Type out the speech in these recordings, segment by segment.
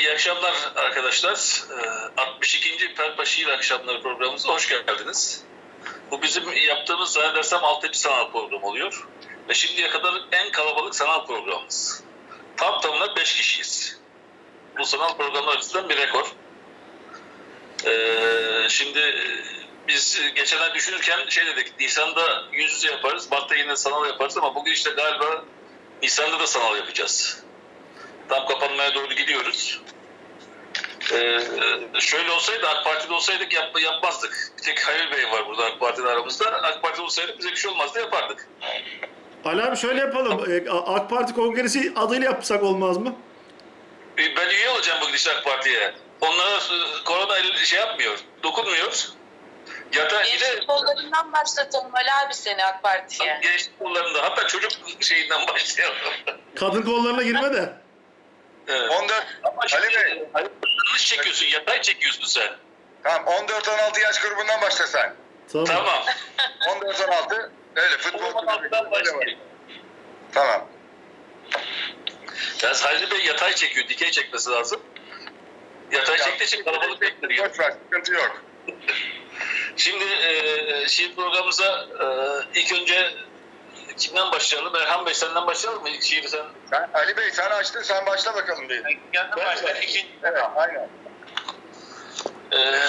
İyi akşamlar arkadaşlar. Ee, 62. Perpa Şiir Akşamları programımıza hoş geldiniz. Bu bizim yaptığımız zannedersem 6. sanal program oluyor. Ve şimdiye kadar en kalabalık sanal programımız. Tam tamına 5 kişiyiz. Bu sanal programlar açısından bir rekor. Ee, şimdi e, biz geçenler düşünürken şey dedik, Nisan'da yüz yüze yaparız, Mart'ta yine sanal yaparız ama bugün işte galiba Nisan'da da sanal yapacağız. Tam kapanmaya doğru gidiyoruz. Ee, şöyle olsaydı AK Parti'de olsaydık yap, yapmazdık. Bir tek Halil Bey var burada AK Parti'de aramızda. AK Parti olsaydı bize bir şey olmazdı yapardık. Ali abi şöyle yapalım. Ee, AK Parti kongresi adıyla yapsak olmaz mı? Ee, Ben üye olacağım bugün işte AK Parti'ye. Onlara e, korona el- şey yapmıyor, dokunmuyor. Yata bir de Gençlik kollarından başlatalım Ali abi seni AK Parti'ye. gençlik kollarında hatta çocuk şeyinden başlayalım. Kadın kollarına girme de. Evet. 14 Ama Ali şimdi- Bey. Yanlış çekiyorsun, yatay çekiyorsun sen. Tamam 14-16 yaş grubundan başla sen. Tamam. Tamam. 14-16 öyle futbol. Kulübü. başlayayım. Tamam. Yalnız Halil Bey yatay çekiyor, dikey çekmesi lazım. Yatay Ya, çektiği için kalabalık bekleniyor. Boş ver sıkıntı yok. Şimdi e, şiir programımıza e, ilk önce kimden başlayalım? Erhan Bey senden başlayalım mı? İlk şiiri sen. Sen, Ali Bey sen açtın sen başla bakalım bir. Kendim. İkinci. Evet aynen. E,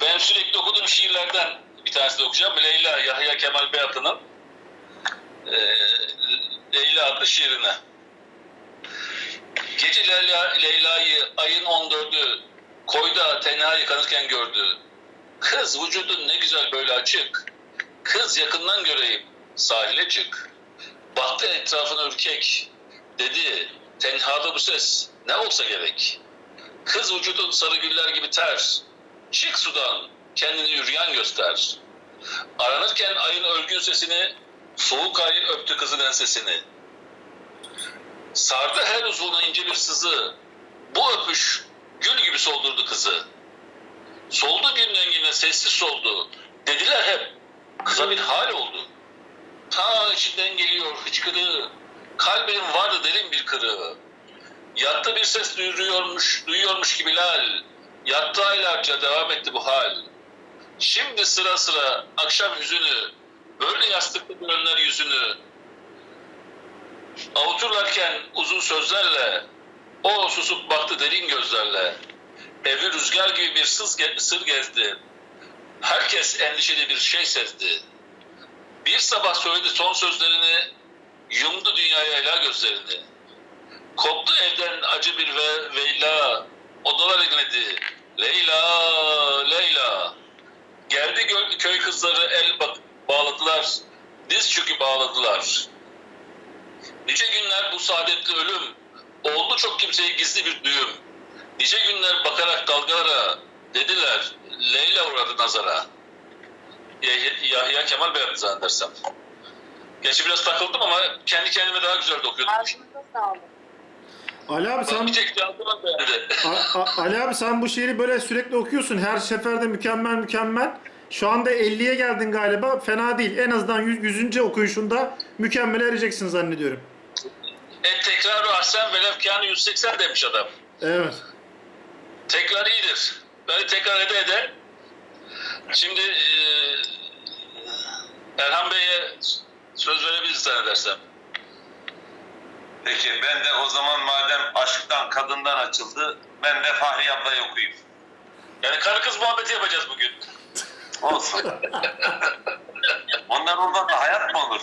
ben sürekli okuduğum şiirlerden bir tanesini okuyacağım. Leyla, Yahya Kemal Beyatlı'nın e, Leyla adlı şiirine. Gece Leyla, Leyla'yı ayın 14'ü koyda tenha yıkanırken gördü. Kız vücudun ne güzel böyle açık. Kız yakından göreyim, sahile çık. Baktı etrafına ürkek. Dedi, tenhada bu ses ne olsa gerek. Kız vücudun sarı güller gibi ter. Çık sudan, kendini yürüyen göster. Aranırken ayın örgün sesini, soğuk ay öptü kızın ensesini. Sardı her uzvuna ince bir sızı. Bu öpüş gül gibi soldurdu kızı. Soldu gün rengine sessiz soldu. Dediler hep. Kıza bir hal oldu. Ta içinden geliyor hıçkırığı. Kalbinin vardı derin bir kırığı. Yattı bir ses duyuruyormuş, duyuyormuş gibi lal. Yattı aylarca devam etti bu hal. Şimdi sıra sıra akşam hüzünü, böyle yastıklı dönler yüzünü. Avuturlarken uzun sözlerle, o susup baktı derin gözlerle. Evi rüzgar gibi bir sız sır gezdi. Herkes endişeli bir şey sezdi. Bir sabah söyledi son sözlerini, yumdu dünyaya ela gözlerini. Koptu evden acı bir ve Leyla, odalar inledi. Leyla, Leyla. Geldi köy kızları el bağladılar, diz çökü bağladılar. Nice günler bu saadetli ölüm, oldu çok kimseye gizli bir düğüm. Nice günler bakarak dalgalara, dediler, Leyla uğradı nazara. Yahya, Kemal Bey yaptı zannedersem. Gerçi biraz takıldım ama kendi kendime daha güzel de okuyordum. Ağzınıza sağlık. Ali abi sen Bir tek yazdılar beğendi. A- A- Ali abi sen bu şiiri böyle sürekli okuyorsun. Her seferde mükemmel mükemmel. Şu anda 50'ye geldin galiba. Fena değil. En azından 100. 100. okuyuşunda mükemmele ereceksin zannediyorum. E tekrarı ahsen ve lefkânı 180 demiş adam. Evet. Tekrar iyidir. Böyle tekrar ede ede. Şimdi e, Erhan Bey'e söz verebiliriz zannedersem. Peki ben de o zaman madem aşktan kadından açıldı ben de Fahri ablayı okuyayım. Yani karı kız muhabbeti yapacağız bugün. Olsun. Onlar olmazsa hayat mı olur?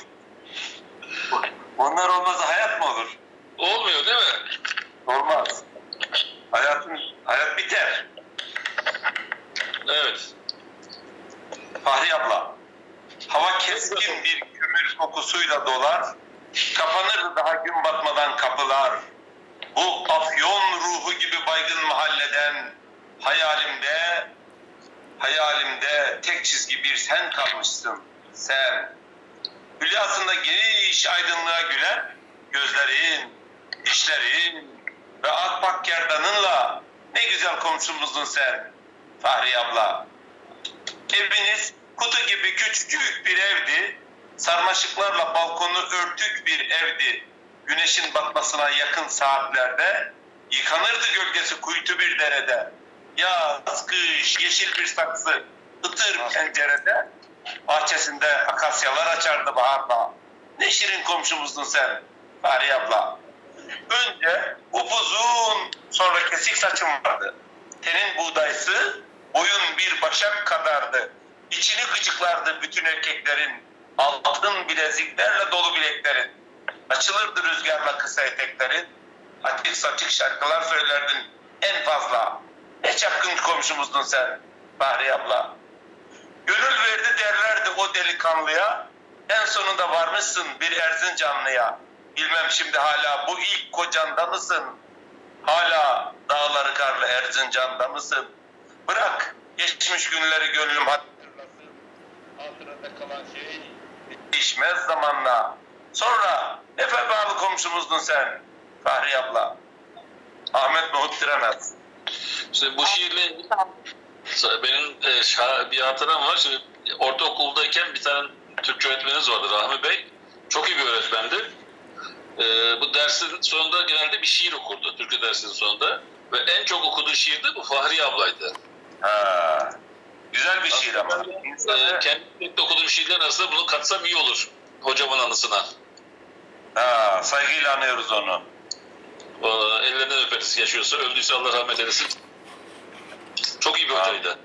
Onlar olmazsa hayat mı olur? Olmuyor değil mi? Olmaz. Hayatın, hayat biter. Evet. Fahri abla. Hava keskin bir kömür kokusuyla dolar. Kapanır daha gün batmadan kapılar. Bu afyon ruhu gibi baygın mahalleden hayalimde hayalimde tek çizgi bir sen kalmışsın. Sen. Hülyasında geniş aydınlığa gülen gözlerin, dişlerin ve akbak gerdanınla ne güzel komşumuzdun sen Fahri abla. Eviniz kutu gibi küçücük bir evdi. Sarmaşıklarla balkonu örtük bir evdi. Güneşin batmasına yakın saatlerde Yıkanırdı gölgesi kuytu bir derede. Yaz, kış, yeşil bir saksı, ıtır pencerede. Bahçesinde akasyalar açardı baharda. Ne şirin komşumuzdun sen Fahriye abla. Önce upuzun sonra kesik saçım vardı. Tenin buğdaysı boyun bir başak kadardı. İçini gıcıklardı bütün erkeklerin. Altın bileziklerle dolu bileklerin. Açılırdı rüzgarla kısa eteklerin. Açık saçık şarkılar söylerdin en fazla. Ne çapkın komşumuzdun sen Fahriye abla. Gönül verdi derlerdi o delikanlıya. En sonunda varmışsın bir Erzincanlıya. Bilmem şimdi hala bu ilk kocanda mısın? Hala dağları karlı Erzincan'da mısın? Bırak geçmiş günleri gönlüm hatırlasın. Hatırada kalan şey değişmez zamanla. Sonra Efe bağlı komşumuzdun sen Fahri abla. Ahmet Mahmut Diremez. Şimdi bu şiirle benim e, bir hatıram var. Şimdi ortaokuldayken bir tane Türkçe öğretmenimiz vardı Rahmi Bey. Çok iyi bir öğretmendi. E, bu dersin sonunda genelde bir şiir okurdu. Türkçe dersinin sonunda. Ve en çok okuduğu şiir de bu Fahriye ablaydı. Ha. Güzel bir şiir ama. İnsanı- e, kendi okuduğum şiirlerin arasında bunu katsam iyi olur. Hocamın anısına. Ha, saygıyla anıyoruz onu. E, ellerinden öperiz yaşıyorsa. Öldüyse Allah rahmet eylesin. Çok iyi bir hocaydı.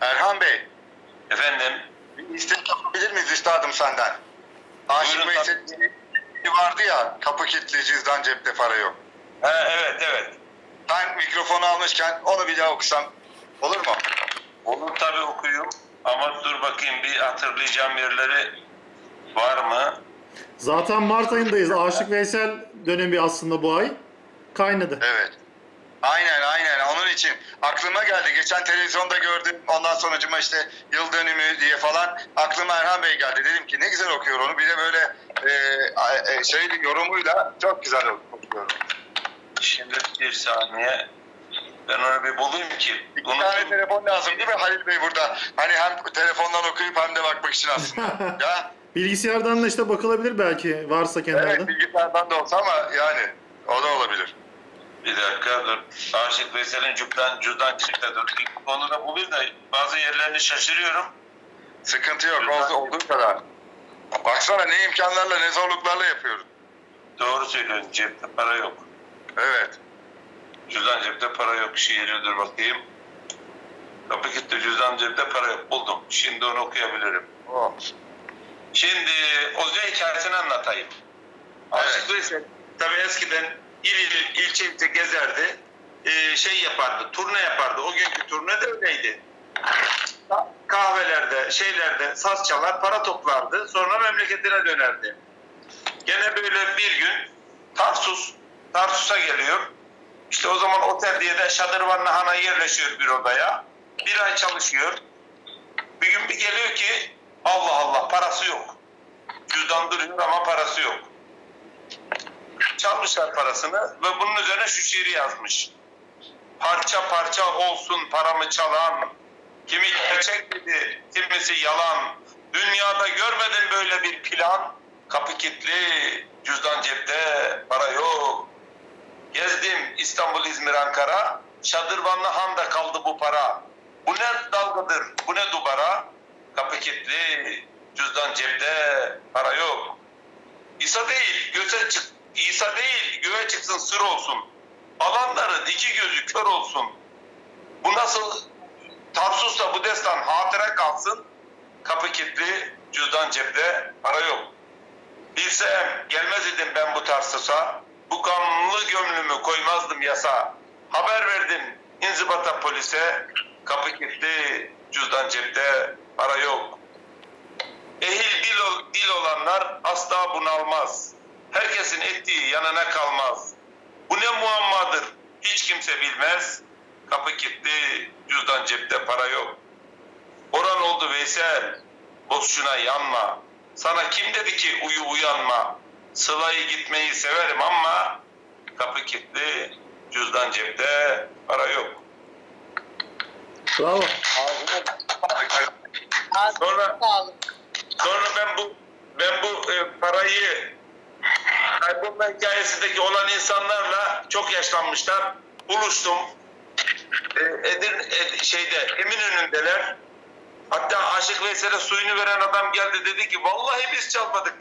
Erhan Bey, Efendim, bir istek yapabilir miyiz üstadım senden? Aşık bir vardı ya, kapı kilitli, cüzdan cepte para yok. ha, evet evet. Ben mikrofonu almışken onu bir daha okusam olur mu? Onu tabii okuyayım ama dur bakayım bir hatırlayacağım yerleri var mı? Zaten Mart ayındayız. Aşık Veysel dönemi aslında bu ay. Kaynadı. Evet. Aynen aynen onun için aklıma geldi. Geçen televizyonda gördüm. Ondan sonucuma işte yıl dönümü diye falan aklıma Erhan Bey geldi. Dedim ki ne güzel okuyor onu. Bir de böyle e, e, şey yorumuyla çok güzel okuyor. Şimdi bir saniye. Ben onu bir bulayım ki. İki Bunu tane telefon lazım değil mi Halil Bey burada? Hani hem telefondan okuyup hem de bakmak için aslında. ya Bilgisayardan da işte bakılabilir belki varsa kenarda. evet bilgisayardan da olsa ama yani o da olabilir. bir dakika dur. Aşık Veysel'in cübdan cüzdan çıktı dur. İlk Onu da bulayım da bazı yerlerini şaşırıyorum. Sıkıntı yok oldu, olduğu kadar. Baksana ne imkanlarla ne zorluklarla yapıyoruz. Doğru söylüyorsun cepte para yok. Evet. Cüzdan cepte para yok. Şiiri dur bakayım. Kapı gitti cüzdan cepte para yok. Buldum. Şimdi onu okuyabilirim. O. Şimdi Ozca hikayesini anlatayım. Aşık Veysel tabii eskiden il il ilçe ilçe gezerdi. Ee, şey yapardı, turne yapardı. O günkü turne de öyleydi. Kahvelerde, şeylerde saz çalar, para toplardı. Sonra memleketine dönerdi. Gene böyle bir gün Tarsus, Tarsus'a geliyor. İşte o zaman otel diye de Şadırvanlı Han'a yerleşiyor bir odaya. Bir ay çalışıyor. Bir gün bir geliyor ki Allah Allah parası yok. Cüzdan duruyor ama parası yok. Çalmışlar parasını ve bunun üzerine şu şiiri yazmış. Parça parça olsun paramı çalan, kimi gerçek dedi, kimisi yalan. Dünyada görmedim böyle bir plan. Kapı kilitli, cüzdan cepte, para yok. Gezdim İstanbul, İzmir, Ankara. Şadırvanlı Han'da kaldı bu para. Bu ne dalgadır, bu ne dubara? Kapı kilitli, cüzdan cepte, para yok. İsa değil, göze çık, İsa değil, göğe çıksın sır olsun. Alanların iki gözü kör olsun. Bu nasıl Tarsus'ta bu destan hatıra kalsın. Kapı kilitli, cüzdan cepte, para yok. Bilsem gelmez idim ben bu Tarsus'a. Bu kanlı gömlümü koymazdım yasa. Haber verdim inzibata polise. Kapı kilitli, cüzdan cepte, para yok. Ehil dil, dil olanlar asla bunalmaz. Herkesin ettiği yanına kalmaz. Bu ne muammadır hiç kimse bilmez. Kapı kilitli, cüzdan cepte para yok. Oran oldu Veysel, boşuna yanma. Sana kim dedi ki uyu uyanma? Sılayı gitmeyi severim ama kapı kilitli, cüzdan cepte, para yok. Bravo. Sonra-. Sonra ben bu ben bu e, parayı kaybolma hikayesindeki olan insanlarla çok yaşlanmışlar. Buluştum. E, Edir, Ed- şeyde Eminönü'ndeler. Hatta Aşık Veysel'e suyunu veren adam geldi dedi ki vallahi biz çalmadık